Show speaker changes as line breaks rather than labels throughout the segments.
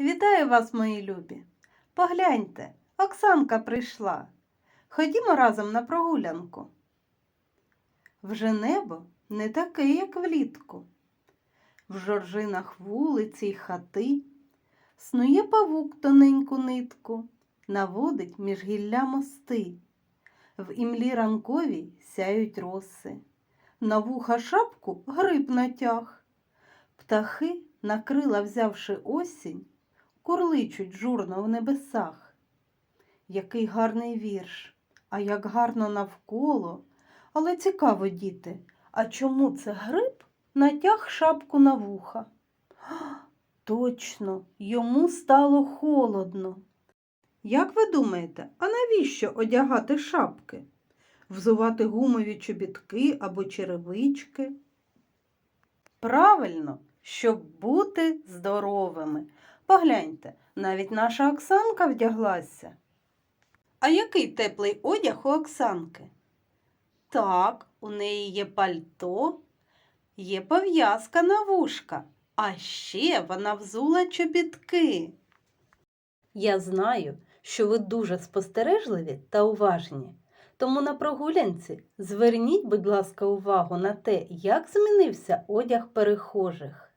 Вітаю вас, мої любі. Погляньте, Оксанка прийшла. Ходімо разом на прогулянку. Вже небо не таке, як влітку. В жоржинах вулиці й хати снує павук тоненьку нитку, наводить між гілля мости. В імлі ранковій сяють роси, на вуха шапку гриб натяг. Птахи, на крила взявши осінь, курличуть журно в небесах. Який гарний вірш, а як гарно навколо. Але цікаво, діти, а чому це гриб натяг шапку на вуха? Точно, йому стало холодно. Як ви думаєте, а навіщо одягати шапки? Взувати гумові чобітки або черевички? Правильно, щоб бути здоровими. Погляньте, навіть наша Оксанка вдяглася. А який теплий одяг у Оксанки? Так, у неї є пальто, є пов'язка на вушка, а ще вона взула чобітки. Я знаю, що ви дуже спостережливі та уважні. Тому на прогулянці зверніть, будь ласка, увагу на те, як змінився одяг перехожих.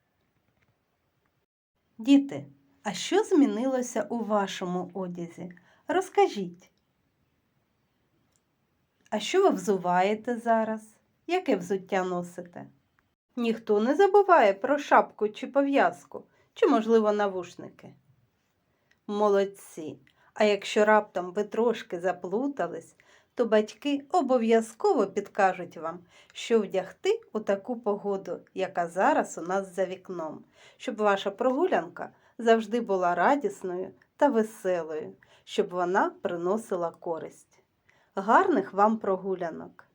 Діти, а що змінилося у вашому одязі? Розкажіть. А що ви взуваєте зараз? Яке взуття носите? Ніхто не забуває про шапку чи пов'язку, чи, можливо, навушники. Молодці. А якщо раптом ви трошки заплутались, то батьки обов'язково підкажуть вам, що вдягти у таку погоду, яка зараз у нас за вікном, щоб ваша прогулянка завжди була радісною та веселою, щоб вона приносила користь. Гарних вам прогулянок!